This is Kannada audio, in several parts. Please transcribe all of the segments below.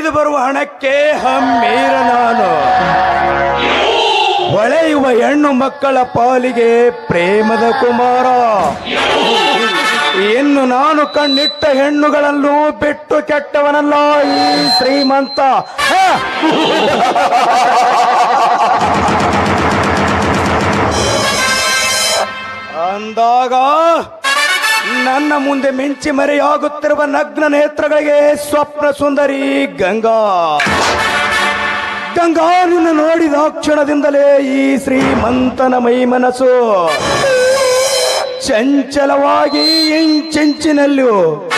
ದುಡಿದು ಬರುವ ಹಣಕ್ಕೆ ಹಮ್ಮೀರ ನಾನು. ಹೊಳೆಯುವ ಹೆಣ್ಣು ಮಕ್ಕಳ ಪಾಲಿಗೆ ಪ್ರೇಮದ ಕುಮಾರ. ಇನ್ನು ನಾನು ಕಣ್ಣಿಟ್ಟ ಹೆಣ್ಣುಗಳಲ್ಲೂ ಬಿಟ್ಟು ಕೆಟ್ಟವನಲ್ಲ ಈ ಶ್ರೀಮಂತ. ಅಂದಾಗ ನನ್ನ ಮುಂದೆ ಮಿಂಚಿ ಮರೆಯಾಗುತ್ತಿರುವ ನಗ್ನ ನೇತ್ರಗಳಿಗೆ ಸ್ವಪ್ನ ಸುಂದರಿ ಗಂಗಾ. ಗಂಗಾ ನಿನ್ನ ನೋಡಿದ ಕ್ಷಣದಿಂದಲೇ ಈ ಶ್ರೀಮಂತನ ಮೈ ಮನಸ್ಸು. ಚಂಚಲವಾಗಿ ಇಂಚಿಂಚಿನಲ್ಲೂ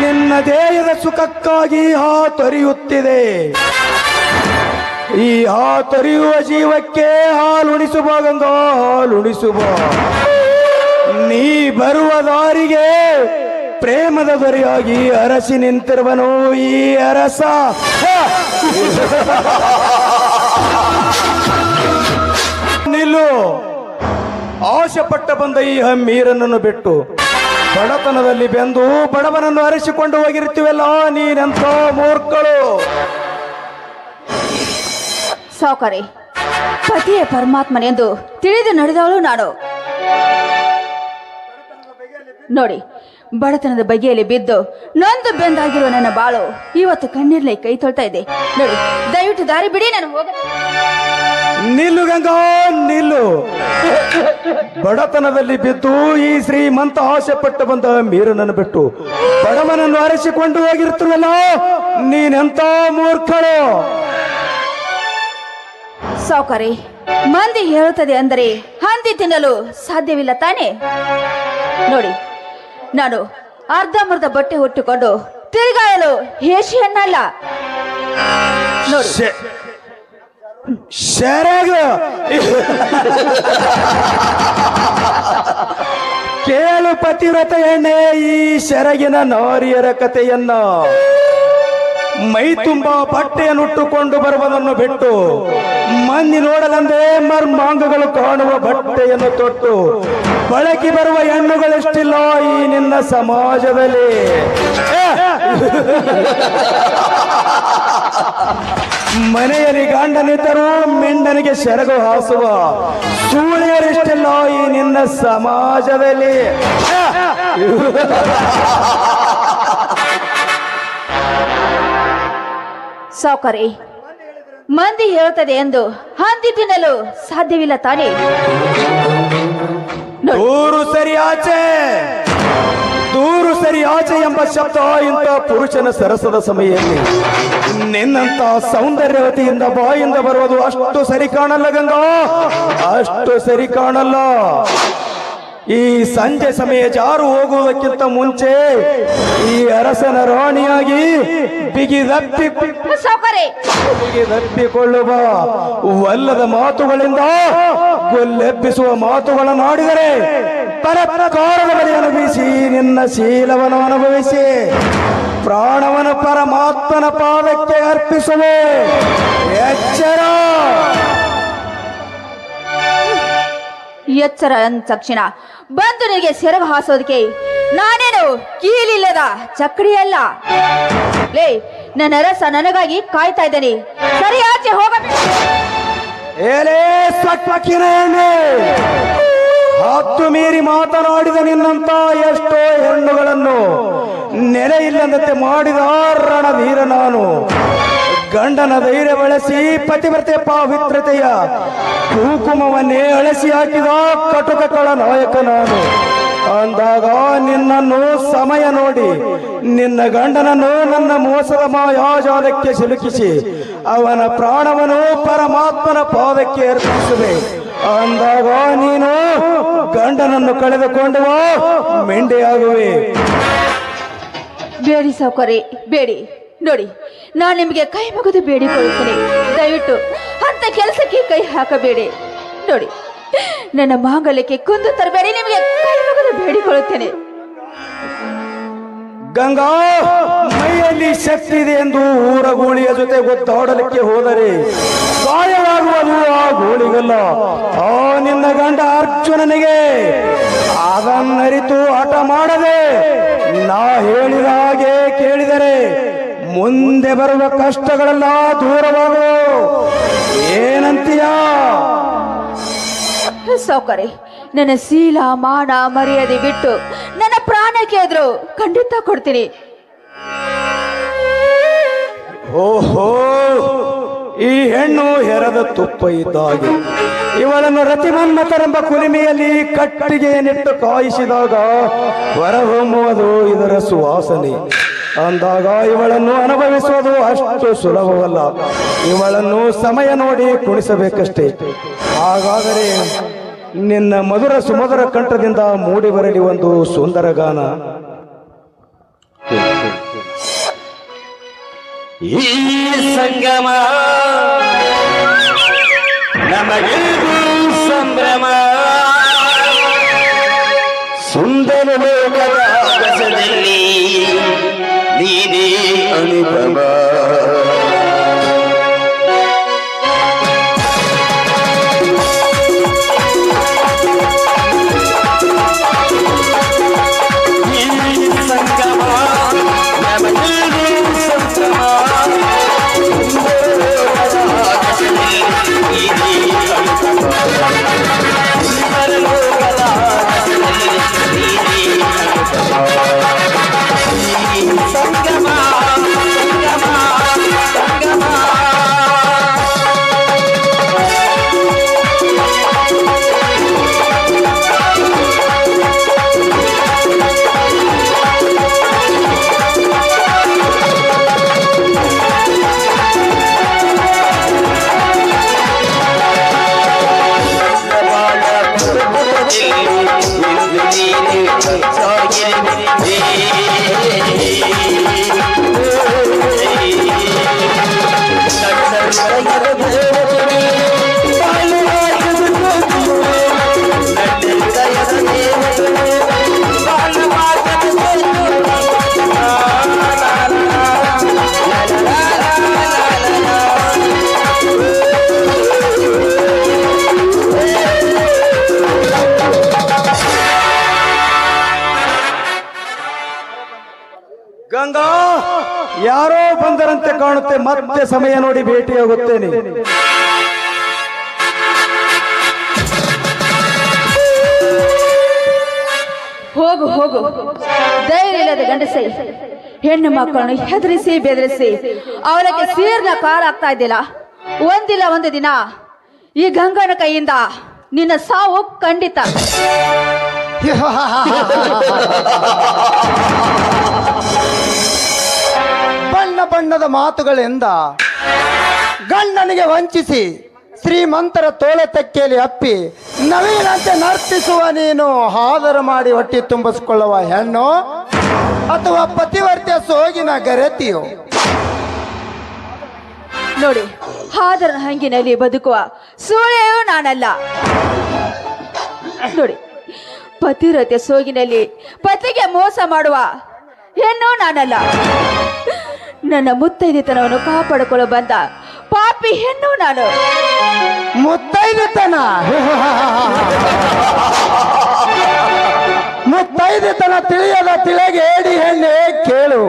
ನಿನ್ನ ದೇಹದ ಸುಖಕ್ಕಾಗಿ ಹಾ ತೊರೆಯುತ್ತಿದೆ. ಈ ಹಾ ತೊರೆಯುವ ಜೀವಕ್ಕೆ ಹಾಲುಣಿಸುವ ಗಂಗಾ, ಹಾಲುಣಿಸುವ. ನೀ ಬರುವ ದಾರಿಗೆ ಪ್ರೇಮದ ದೊರೆಯಾಗಿ ಅರಸಿ ನಿಂತಿರುವನು ಈ ಅರಸ! ನಿಲ್ಲು. ಆಶೆ ಪಟ್ಟ ಬಂದ ಈ ಹಮ್ಮೀರನನ್ನು ಬಿಟ್ಟು ಬಡತನದಲ್ಲಿ ಬೆಂದು ಬಡವನನ್ನು ಅರಸಿಕೊಂಡು ಹೋಗಿರ್ತೀವಲ್ಲ ನೀನೆಂತ ಮೂರ್ಖಳು. ಸಾವುಕಾರಿ, ಪತಿಯೇ ಪರಮಾತ್ಮನೆಂದು ತಿಳಿದು ನಡೆದವಳು ನಾನು. ನೋಡಿ ಬಡತನದ ಬಗೆಯಲ್ಲಿ ಬಿದ್ದು ನೊಂದು ಬೆಂದಾಗಿರುವ ನನ್ನ ಬಾಳು ಇವತ್ತು ಕಣ್ಣೀರ್ಲೆ ಕೈ ತೊಳ್ತಾ ಇದೆ. ನೋಡಿ ದಯವಿಟ್ಟು ದಾರಿ ಬಿಡಿ ನಾನು ಹೋಗ ನಿಲ್ಲು ಗಂಗಾ ನಿಲ್ಲು. ಬಡತನದಲ್ಲಿ ಬಿದ್ದು ಈ ಶ್ರೀಮಂತ ಆಸೆ ಪಟ್ಟು ಬಂದ ಮೀರನನ್ನು ಬಿಟ್ಟು ಬಡವನನ್ನು ಅರಸಿಕೊಂಡು ಹೋಗಿರ್ತೀವಲ್ಲ ನೀನೆಂತ ಮೂರ್ಖಳು. ಸಾವುಕಾರಿ ಮಂದಿ ಹೇಳುತ್ತದೆ ಅಂದರೆ ಹಂದಿ ತಿನ್ನಲು ಸಾಧ್ಯವಿಲ್ಲ ತಾನೇ? ನೋಡಿ ನಾನು ಅರ್ಧಂಬರ್ಧ ಬಟ್ಟೆ ಹುಟ್ಟುಕೊಂಡು ತಿರುಗಾಯಲು ಏಷಿಯನ್ನಲ್ಲ ನೋಡಿ. ಶರಗ. ಕೇಳು ಪತಿವ್ರತ ಎಣ್ಣೆ ಈ ಶರಗಿನ ನೋರಿಯರ ಕಥೆಯನ್ನ. ಮೈ ತುಂಬ ಬಟ್ಟೆಯನ್ನುಟ್ಟುಕೊಂಡು ಬರುವುದನ್ನು ಬಿಟ್ಟು ಮನ್ನಿ ನೋಡಲಂದೇ ಮರ್ಮಾಂಗಗಳು ಕಾಣುವ ಬಟ್ಟೆಯನ್ನು ತೊಟ್ಟು ಬಳಕಿ ಬರುವ ಹೆಣ್ಣುಗಳೆಷ್ಟಿಲ್ಲ ಈ ನಿನ್ನ ಸಮಾಜದಲ್ಲಿ! ಮನೆಯಲ್ಲಿ ಗಂಡನಿದ್ದರೂ ಮಿಂಡನಿಗೆ ಸೆರಗು ಹಾಸುವ ಸೂಳಿಯರಿಷ್ಟೆಲ್ಲ ಈ ನಿನ್ನ ಸಮಾಜದಲ್ಲಿ. ಸಾವುಕಾರಿ ಮಂದಿ ಹೇಳುತ್ತದೆ ಎಂದು ಹಂದಿ ತಿನ್ನಲು ಸಾಧ್ಯವಿಲ್ಲ ತಾನೇ. ದೂರು ಸರಿ ಆಚೆ. ದೂರು ಸರಿ ಆಚೆ ಎಂಬ ಶಬ್ದ ಇಂಥ ಪುರುಷನ ಸರಸದ ಸಮಯದಲ್ಲಿ. ನಿನ್ನಂತ ಸೌಂದರ್ಯವತಿಯಿಂದ ಬಾಯಿಂದ ಬರುವುದು ಅಷ್ಟು ಸರಿ ಕಾಣಲ್ಲ ಗಂಗಾ. ಅಷ್ಟು ಸರಿ ಕಾಣಲ್ಲ. ಈ ಸಂಜೆ ಸಮಯ ಜಾರು ಹೋಗುವುದಕ್ಕಿಂತ ಮುಂಚೆ ಈ ಅರಸನ ರಾಣಿಯಾಗಿ ಬಿಗಿದಪ್ಪಿ ಬಿಗಿದಪ್ಪಿಕೊಳ್ಳುವ ವಲ್ಲದ ಮಾತುಗಳಿಂದ ಗೊಲ್ಲೆಬ್ಬಿಸುವ ಮಾತುಗಳನ್ನು ಆಡಿದರೆ ಪರಕಾರದ ಬಲಿ ಅನುಭವಿಸಿ ನಿನ್ನ ಶೀಲವನ್ನು ಅನುಭವಿಸಿ ಪ್ರಾಣವನ್ನು ಪರಮಾತ್ಮನ ಪಾದಕ್ಕೆ ಅರ್ಪಿಸುವೆ. ಎಚ್ಚರ. ಎಚ್ಚರ ಅಂದ ತಕ್ಷಣ, ಬಂದು ನಿನಗೆ ಸೆರಗು ಹಾಸೋದಕ್ಕೆ. ನಾನೇನು ಕೀಲಿಲ್ಲದ ಚಕ್ರಿ ಅಲ್ಲ ಲೇ, ನನ್ನ ರಸ ನನಗಾಗಿ ಕಾಯ್ತಾ ಇದ್ದೇನೆ. ಸರಿ, ಆಚೆ ಹೋಗಬೇಕು ಹತ್ತು ಮೀರಿ ಮಾತನಾಡಿದ ನಿನ್ನಂತ ಎಷ್ಟೋ ಹೆಣ್ಣುಗಳನ್ನು ನೆಲೆ ಇಲ್ಲದಂತೆ ಮಾಡಿದ ರಣವೀರ ನಾನು. ಗಂಡನ ಧೈರ್ಯ ಬಳಸಿ ಪತಿವ್ರತೆ ಪಾವಿತ್ರತೆಯ ಕುಂಕುಮವನ್ನೇ ಅಳಸಿ ಹಾಕಿದ ಕಟುಕಗಳ ನಾಯಕ ನಾನು. ಅಂದಾಗ ನಿನ್ನನ್ನು ಸಮಯ ನೋಡಿ, ನಿನ್ನ ಗಂಡನನ್ನು ನನ್ನ ಮೋಸದ ಮಾಯಾಜಾಲಕ್ಕೆ ಸಿಲುಕಿಸಿ, ಅವನ ಪ್ರಾಣವನ್ನು ಪರಮಾತ್ಮನ ಪಾದಕ್ಕೆ ಅರ್ಪಿಸುವೆ. ಅಂದಾಗ ನೀನು ಗಂಡನನ್ನು ಕಳೆದುಕೊಂಡುವ ಮೆಂಡೆಯಾಗುವೆ. ಬೇಡಿ ಸೌಕರ್ಯ, ಬೇಡಿ. ನೋಡಿ ನಾನು ನಿಮಗೆ ಕೈ ಮುಗಿದು ಬೇಡಿಕೊಳ್ಳುತ್ತೇನೆ ದಯವಿಟ್ಟು ಅಂತ ಕೆಲಸಕ್ಕೆ ಕೈ ಹಾಕಬೇಡಿ. ನೋಡಿ, ನನ್ನ ಮಾಂಗಲ್ಯಕ್ಕೆ ಕುಂದು ತರಬೇಡಿ, ನಿಮಗೆ ಕೈ ಮುಗಿದು ಬೇಡಿಕೊಳ್ಳುತ್ತೇನೆ ಗಂಗಾ, ಮೈಯಲ್ಲಿ ಶಕ್ತಿ ಇದೆ ಎಂದು ಊರ ಗೋಳಿಯ ಜೊತೆ ಗೊತ್ತಾಡಲಿಕ್ಕೆ ಹೋದರೆ ಗಾಯವಾಗುವುದು ಆ ಗೋಳಿಗಲ್ಲ. ಆ ನಿನ್ನ ಗಂಡ ಅರ್ಜುನನಿಗೆ ಅದನ್ನರಿತು ಹಠ ಮಾಡದೆ ನಾ ಹೇಳಿದ ಹಾಗೆ ಕೇಳಿದರೆ ಮುಂದೆ ಬರುವ ಕಷ್ಟಗಳೆಲ್ಲ ದೂರವಾಗು. ಏನಂತೀಯ? ಸೌಕರ್ಯ ನನ್ನ ಶೀಲ ಮಾನ ಮರ್ಯಾದೆ ಬಿಟ್ಟು ನನ್ನ ಪ್ರಾಣಕ್ಕೆ ಎದುರು ಖಂಡಿತ ಕೊಡ್ತೀನಿ. ಓಹೋ ಈ ಹೆಣ್ಣು ಹೆರದ ತುಪ್ಪ ಇದ್ದಾಗೆ. ಇವಳನ್ನು ರತಿಮನ್ಮತರೆಂಬ ಕುಲಿಮೆಯಲ್ಲಿ ಕಟ್ಟಿಗೆ ನೆಟ್ಟು ಕಾಯಿಸಿದಾಗ ಹೊರಹೊಮ್ಮುವುದು ಇದರ ಸುವಾಸನೆ. ಅಂದಾಗ ಇವಳನ್ನು ಅನುಭವಿಸುವುದು ಅಷ್ಟು ಸುಲಭವಲ್ಲ. ಇವಳನ್ನು ಸಮಯ ನೋಡಿ ಕುಣಿಸಬೇಕಷ್ಟೇ. ಹಾಗಾದರೆ ನಿನ್ನ ಮಧುರ ಸುಮಧುರ ಕಂಠದಿಂದ ಮೂಡಿ ಬರಲಿ ಒಂದು ಸುಂದರ ಗಾನ. ಈ ಸಂಗಮ ನಮಗೆ ಸಂಭ್ರಮ. ಅನುಭವ ಈ ಗಂಗಾ ಯಾರೋ ಬಂದರಂತೆ ಕಾಣುತ್ತೆ ಮತ್ತೆ ಸಮಯ ನೋಡಿ ಭೇಟಿಯಾಗುತ್ತೇನೆ ಹೋಗು ಹೋಗು. ಧೈರ್ಯ ಇಲ್ಲದ ಗಂಡಸೆ ಹೆಣ್ಣು ಮಕ್ಕಳನ್ನು ಹೆದರಿಸಿ ಬೆದರಿಸಿ ಅವರಿಗೆ ಸೀರ್ನ ಕಾಲ ಆಗ್ತಾ ಇದ್ದಿಲ್ಲ ಒಂದಿಲ್ಲ ಒಂದು ದಿನ ಈ ಗಂಗನ ಕೈಯಿಂದ ನಿನ್ನ ಸಾವು ಖಂಡಿತ. ಬಣ್ಣದ ಮಾತುಗಳಿಂದ ಗಂಡನಿಗೆ ವಂಚಿಸಿ ಶ್ರೀಮಂತರ ತೋಳ ತೆಕ್ಕೆಯಲ್ಲಿ ಅಪ್ಪಿ, ನವೀನಂತೆ ನರ್ತಿಸುವ ನೀನು ಹಾದರ ಮಾಡಿ ಹೊಟ್ಟಿ ತುಂಬಿಸಿಕೊಳ್ಳುವ ಹೆಣ್ಣು ಅಥವಾ ಪತಿವರ್ತಿಯ ಸೋಗಿನ ಗರತಿಯು? ನೋಡಿ, ಹಾದರ ಹಂಗಿನಲ್ಲಿ ಬದುಕುವ ಸೂಳೆಯೂ ನಾನಲ್ಲ. ನೋಡಿ ಪತಿರತೆ ಸೋಗಿನಲ್ಲಿ ಪತಿಗೆ ಮೋಸ ಮಾಡುವ ಹೆಣ್ಣು ನಾನಲ್ಲ. ನನ್ನ ಮುತ್ತೈದೆತನವನ್ನು ಕಾಪಾಡಿಕೊಳ್ಳಲು ಬಂದ ಪಾಪಿ ಹೆಣ್ಣು ನಾನು. ಮುತ್ತೈದೆತನ? ಮುತ್ತೈದೆತನ ತಿಳಿಯದ ತಿಳಿಗೆ ಏಡಿ ಹೆಣ್ಣೆ ಕೇಳು.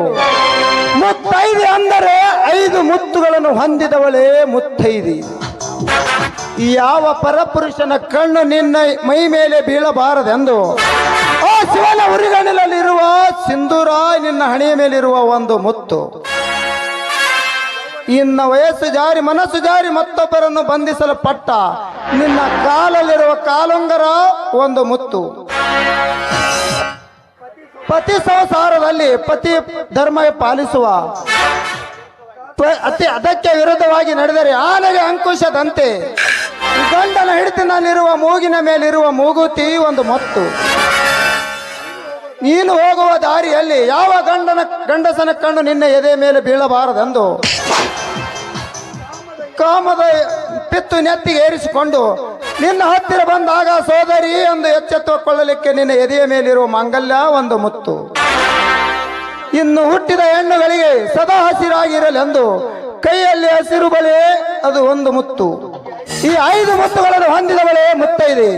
ಮುತ್ತೈದೆ ಅಂದರೆ ಐದು ಮುತ್ತುಗಳನ್ನು ಹೊಂದಿದವಳೇ ಮುತ್ತೈದಿ. ಯಾವ ಪರಪುರುಷನ ಕಣ್ಣು ನಿನ್ನ ಮೈ ಮೇಲೆ ಬೀಳಬಾರದೆಂದು? ಆ ಶಿವನ ಉರಿಗಣಿಲಲ್ಲಿರುವ ಸಿಂಧೂರ ನಿನ್ನ ಹಣೆಯ ಮೇಲಿರುವ ಒಂದು ಮುತ್ತು. ಇನ್ನ ವಯಸ್ಸು ಜಾರಿ, ಮನಸ್ಸು ಜಾರಿ ಮತ್ತೊಬ್ಬರನ್ನು ಬಂಧಿಸಲ್ಪಟ್ಟ ನಿನ್ನ ಕಾಲಲ್ಲಿರುವ ಕಾಲುಂಗರ ಒಂದು ಮುತ್ತು. ಪತಿ ಸಂಸಾರದಲ್ಲಿ ಪತಿ ಧರ್ಮ ಪಾಲಿಸುವ ಅತಿ ಅದಕ್ಕೆ ವಿರುದ್ಧವಾಗಿ ನಡೆದರೆ ಆನೆಗೆ ಅಂಕುಶದಂತೆ. ಗಂಡನ ಹಿಡಿತಿನಲ್ಲಿರುವ ಮೂಗಿನ ಮೇಲಿರುವ ಮೂಗುತಿ ಒಂದು ಮತ್ತು. ನೀನು ಹೋಗುವ ದಾರಿಯಲ್ಲಿ ಯಾವ ಗಂಡನ ಗಂಡಸನ ಕಣ್ಣು ನಿನ್ನ ಎದೆ ಮೇಲೆ ಬೀಳಬಾರದೆಂದು ಕಾಮದ ಪಿತ್ತು ನೆತ್ತಿಗೆ ಏರಿಸಿಕೊಂಡು ನಿನ್ನ ಹತ್ತಿರ ಬಂದಾಗ ಸೋದರಿ ಎಂದು ಎಚ್ಚೆತ್ತುಕೊಳ್ಳಲಿಕ್ಕೆ ನಿನ್ನ ಎದೆಯ ಮೇಲಿರುವ ಮಂಗಲ್ಯ ಒಂದು ಮುತ್ತು. ಇನ್ನು ಹುಟ್ಟಿದ ಹೆಣ್ಣುಗಳಿಗೆ ಸದಾ ಹಸಿರಾಗಿರಲೆಂದು ಕೈಯಲ್ಲಿ ಹಸಿರು ಬಳೆ ಅದು ಒಂದು ಮುತ್ತು. ಈ ಐದು ಮುತ್ತುಗಳನ್ನು ಹೊಂದಿದವಳೇ ಮುತ್ತೈದೆ.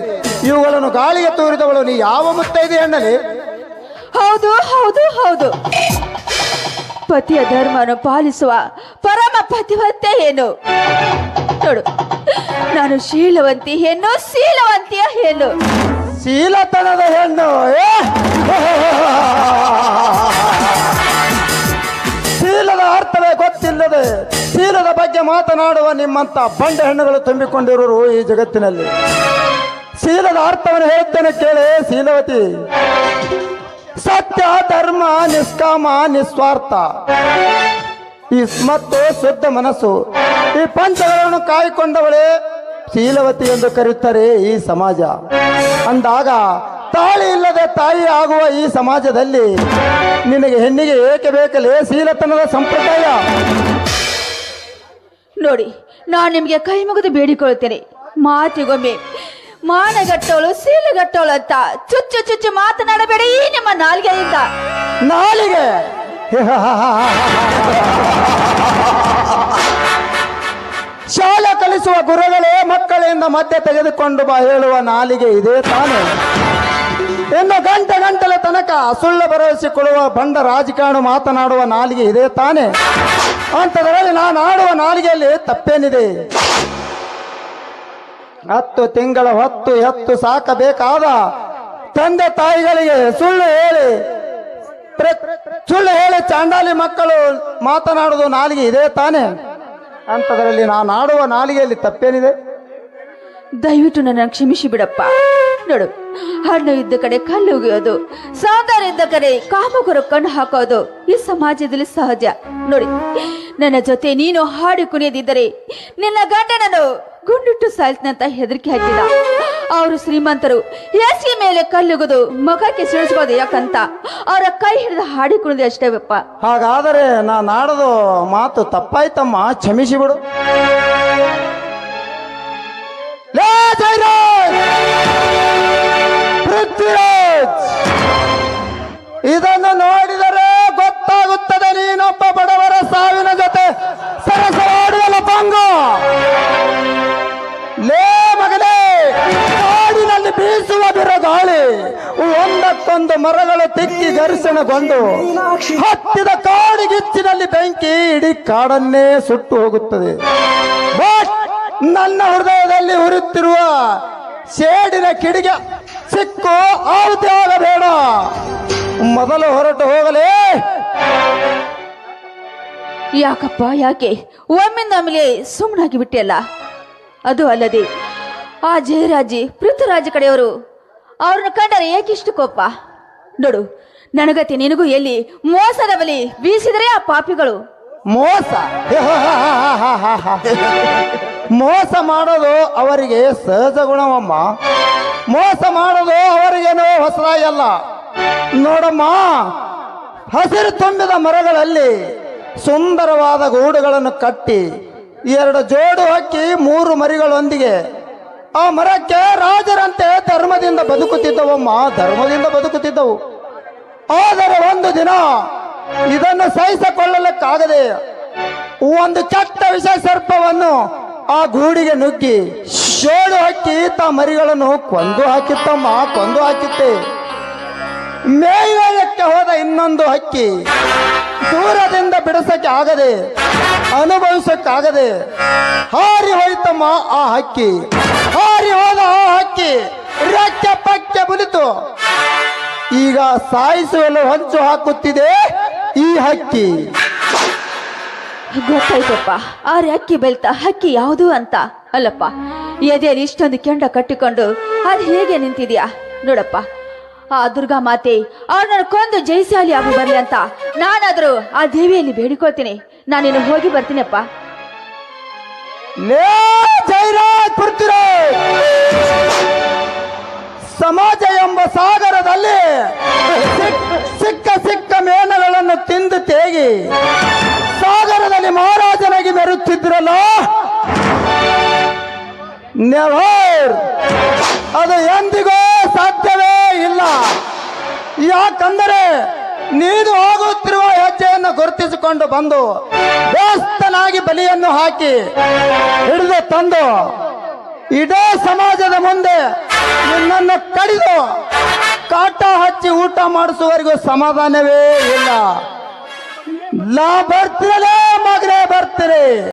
ಇವುಗಳನ್ನು ಗಾಳಿಗೆ ತೂರಿದವಳು ನೀ ಯಾವ ಮುತ್ತೈದೆ ಹೆಣ್ಣಲಿ ಹೌದು ಹೌದು ಹೌದು. ಪತಿಯ ಧರ್ಮವನ್ನು ಪಾಲಿಸುವ ಪರಮ ಪತಿವತ್ತೆ ಏನು? ನೋಡು, ನಾನು ಶೀಲವಂತಿ ಹೆಣ್ಣು, ಶೀಲವಂತಿಯ ಹೆಣ್ಣು. ಶೀಲತನದ ಹೆಣ್ಣು! ಶೀಲದ ಅರ್ಥವೇ ಗೊತ್ತಿಲ್ಲದೆ ಶೀಲದ ಬಗ್ಗೆ ಮಾತನಾಡುವ ನಿಮ್ಮಂತ ಬಂಡ ಹೆಣ್ಣುಗಳು ತುಂಬಿಕೊಂಡಿರುವರು ಈ ಜಗತ್ತಿನಲ್ಲಿ. ಶೀಲದ ಅರ್ಥವನ್ನು ಹೇಳುತ್ತೇನೆ ಕೇಳಿ ಶೀಲವತಿ. ಸತ್ಯ, ಧರ್ಮ, ನಿಷ್ಕಾಮ, ನಿಸ್ವಾರ್ಥ. ಈ ಮತ್ತು ಶುದ್ಧ ಮನಸ್ಸು, ಈ ಪಂಚಗಳನ್ನು ಕಾಯ್ಕೊಂಡವಳೇ ಶೀಲವತಿ ಎಂದು ಕರೆಯುತ್ತಾರೆ ಈ ಸಮಾಜ. ಅಂದಾಗ ತಾಳಿ ಇಲ್ಲದೆ ತಾಯಿ ಆಗುವ ಈ ಸಮಾಜದಲ್ಲಿ ನಿನಗೆ ಹೆಣ್ಣಿಗೆ ಏಕೆ ಬೇಕಲೇ ಶೀಲತನದ ಸಂಪ್ರದಾಯ? ನೋಡಿ, ನಾನು ನಿಮಗೆ ಕೈ ಮುಗಿದು ಬೇಡಿಕೊಳ್ಳುತ್ತೇನೆ. ಮಾತಿಗೊಮ್ಮೆ. ಮಾನಗಟ್ಟವಳು ಸೀಲುಗಟ್ಟೋಳು ಅಂತ ಚುಚ್ಚು ಚುಚ್ಚು ಮಾತನಾಡಬೇಡಿ ನಿಮ್ಮ ನಾಲ್ಗೆಯಿಂದ. ನಾಲಿಗೆ. ಶಾಲೆ ಕಲಿಸುವ ಗುರುಗಳೇ ಮಕ್ಕಳಿಂದ ಮತ್ತೆ ತೆಗೆದುಕೊಂಡು ಬಾ ಹೇಳುವ ನಾಲಿಗೆ ಇದೆ ತಾನೇ. ಇನ್ನು ಗಂಟೆ ಗಂಟಲೆ ತನಕ ಸುಳ್ಳು ಭರವಸೆ ಕೊಡುವ ಬಂಡ ರಾಜಕಾರಣ ಮಾತನಾಡುವ ನಾಲಿಗೆ ಇದೆ ತಾನೇ. ಅಂತದರಲ್ಲಿ ನಾನು ಆಡುವ ನಾಲಿಗೆಯಲ್ಲಿ ತಪ್ಪೇನಿದೆ. ಹತ್ತು ತಿಂಗಳ ಹೊತ್ತು ಎತ್ತು ಸಾಕಬೇಕಾದ ತಂದೆ ತಾಯಿಗಳಿಗೆ ಸುಳ್ಳು ಹೇಳಿ ಸುಳ್ಳು ಹೇಳಿ ಚಾಂಡಾಲಿ ಮಕ್ಕಳು ಮಾತನಾಡುವುದು ನಾಲಿಗೆ ಇದೆ ತಾನೆ. ಅಂತದರಲ್ಲಿ ನಾನು ಆಡುವ ನಾಲಿಗೆಯಲ್ಲಿ ತಪ್ಪೇನಿದೆ? ದಯವಿಟ್ಟು ನನ್ನ ಕ್ಷಮಿಸಿ ಬಿಡಪ್ಪ. ನೋಡು, ಹಣ್ಣು ಇದ್ದ ಕಡೆ ಕಲ್ಲು ಉಗಿಯೋದು ಸೌಂದರ್ಯ ಇದ್ದ ಕಡೆ ಕಾಮಕರು ಕಣ್ಣು ಹಾಕೋದು ಈ ಸಮಾಜದಲ್ಲಿ ಸಹಜ. ನೋಡಿ, ನನ್ನ ಜೊತೆ ನೀನು ಹಾಡಿ ಕುಣಿಯದಿದ್ದರೆ ನಿನ್ನ ಗಂಡನನ್ನು ಗುಂಡಿಟ್ಟು ಸಾಯ್ತನಂತ ಹೆದರಿಕೆ ಹಾಕಿದ. ಅವರು ಶ್ರೀಮಂತರು, ಹೇಸಿಗೆ ಮೇಲೆ ಕಲ್ಲುಗದು ಮುಖಕ್ಕೆ ಸಿಡಿಸ್ಬೋದು ಯಾಕಂತ. ಅವರ ಕೈ ಹಿಡಿದು ಹಾಡಿ ಕುಣಿದೆ ಅಷ್ಟೇ ಬಪ್ಪ ಹಾಗಾದರೆ ನಾನು ಆಡೋದು ಮಾತು ತಪ್ಪಾಯ್ತಮ್ಮ, ಕ್ಷಮಿಸಿ ಬಿಡು. ಜೈರಾಜ್! ಇದನ್ನು ನೋಡಿದರೆ ಒಂದಕ್ಕೊಂದು ಮರಗಳು ತಿಕ್ಕಿ ಬಂದು ಹತ್ತಿದ ಕಾಡಿಗಿಚ್ಚಿನಲ್ಲಿ ಬೆಂಕಿ ಇಡೀ ಕಾಡನ್ನೇ ಸುಟ್ಟು ಹೋಗುತ್ತದೆ. ಬಟ್ ನನ್ನ ಹೃದಯದಲ್ಲಿ ಹುರುತ್ತಿರುವ ಸೇಡಿನ ಕಿಡಿಗೆ ಸಿಕ್ಕು ಆಹುತಿ ಆಗಬೇಡ. ಮೊದಲು ಹೊರಟು ಹೋಗಲೇ. ಯಾಕಪ್ಪ ಯಾಕೆ? ಒಮ್ಮಿಂದೊಮ್ಮೆಲೆ ಸುಮ್ಮನಾಗಿ ಬಿಟ್ಟಿಯಲ್ಲ? ಅದು ಅಲ್ಲದೆ ಆ ಜಯರಾಜಿ ಪೃಥ್ವಿರಾಜ ಕಡೆಯವರು ಅವ್ರನ್ನ ಕಂಡರೆ ಏಕಿಷ್ಟು ಕೋಪ? ನೋಡು, ನನಗತಿ ನಿನಗೂ ಎಲ್ಲಿ ಮೋಸದ ಬಲಿ ಬೀಸಿದರೆ ಆ ಪಾಪಿಗಳು. ಮೋಸ? ಮೋಸ ಮಾಡೋದು ಅವರಿಗೆ ಸಹಜ ಗುಣವಮ್ಮ. ಮೋಸ ಮಾಡೋದು ಅವರಿಗೇನು ಹೊಸದಾಗಲ್ಲ ನೋಡಮ್ಮ, ಹಸಿರು ತುಂಬಿದ ಮರಗಳಲ್ಲಿ ಸುಂದರವಾದ ಗೂಡುಗಳನ್ನು ಕಟ್ಟಿ ಎರಡು ಜೋಡು ಹಾಕಿ ಮೂರು ಮರಿಗಳೊಂದಿಗೆ ಆ ಮರಕ್ಕೆ ರಾಜರಂತೆ ಧರ್ಮದಿಂದ ಬದುಕುತ್ತಿದ್ದವಮ್ಮ ಧರ್ಮದಿಂದ ಬದುಕುತ್ತಿದ್ದವು. ಆದರೆ ಒಂದು ದಿನ ಇದನ್ನು ಸಹಿಸಿಕೊಳ್ಳಲಿಕ್ಕಾಗದೆ ಒಂದು ಕೆಟ್ಟ ವಿಷ ಸರ್ಪವನ್ನು ಆ ಗೂಡಿಗೆ ನುಗ್ಗಿ ಶೋಳು ಹಕ್ಕಿ ತ ಮರಿಗಳನ್ನು ಕೊಂದು ಹಾಕಿತ್ತಮ್ಮ ಕೊಂದು ಹಾಕಿತ್ತೆ. ಮೇಲಕ್ಕೆ ಹೋದ ಇನ್ನೊಂದು ಹಕ್ಕಿ ದೂರದಿಂದ ಬಿಡಿಸಕ್ಕೆ ಆಗದೆ, ಅನುಭವಿಸಕ್ಕಾಗದೆ ಹಾರಿ ಹೋಯ್ತಮ್ಮ ಆ ಹಕ್ಕಿ. ಹಾರಿ ಹೋದ ಹಕ್ಕಿ ರಕ್ಕೆ ಪಕ್ಕೆ ಬುಲಿತು. ಈಗ ಸಾಯಿಸುವಲು ಹೊಂಚು ಹಾಕುತ್ತಿದೆ ಈ ಹಕ್ಕಿ. ಗೊತ್ತಾಯ್ತಪ್ಪ, ಆರೆ ಅಕ್ಕಿ ಬೆಳ್ತ ಹಕ್ಕಿ ಯಾವುದು ಅಂತ? ಅಲ್ಲಪ್ಪ, ಎದೆಯಲ್ಲಿ ಇಷ್ಟೊಂದು ಕೆಂಡ ಕಟ್ಟಿಕೊಂಡು ಅದು ಹೇಗೆ ನಿಂತಿದ್ಯಾ? ನೋಡಪ್ಪ, ಆ ದುರ್ಗಾ ಮಾತೆ ಅವ್ರನ್ನ ಕೊಂದು ಜಯಶಾಲಿ ಆಗು ಬರ್ಲಿ ಅಂತ ನಾನಾದ್ರೂ ಆ ದೇವಿಯಲ್ಲಿ ಬೇಡಿಕೊಳ್ತೀನಿ. ನಾನಿನ್ನು ಹೋಗಿ ಬರ್ತೀನಪ್ಪ. ಲೇ, ಜೈರಾಜ್ ಪೃಥ್ವಿರಾಜ್! ಸಮಾಜ ಎಂಬ ಸಾಗರದಲ್ಲಿ ಸಿಕ್- ಸಿಕ್ಕ ಸಿಕ್ಕ ಮೇನಗಳನ್ನು ತಿಂದು ತೇಗಿ, ಸಾಗರದಲ್ಲಿ ಮಹಾರಾಜನಾಗಿ ಮೆರುತ್ತಿದ್ರಲ್ಲ ನೆವರ್ ಅದು ಎಂದಿಗೂ ಸಾಧ್ಯವೇ ಇಲ್ಲ. ಯಾಕಂದರೆ ನೀನು ಹೋಗುತ್ತಿರುವ ಹೆಜ್ಜೆಯನ್ನು ಗುರುತಿಸಿಕೊಂಡು ಬಂದು ಬೇಸ್ತನಾಗಿ ಬಲಿಯನ್ನು ಹಾಕಿ ಹಿಡಿದು ತಂದು ಇದೇ ಸಮಾಜದ ಮುಂದೆ ನಿನ್ನನ್ನು ಕಡಿದು ಕಾಟ ಹಚ್ಚಿ ಊಟ ಮಾಡಿಸುವವರೆಗೂ ಸಮಾಧಾನವೇ ಇಲ್ಲ. ನಾ ಬರ್ತೀರಲೇ ಮಗನೇ ಬರ್ತೀರಿ.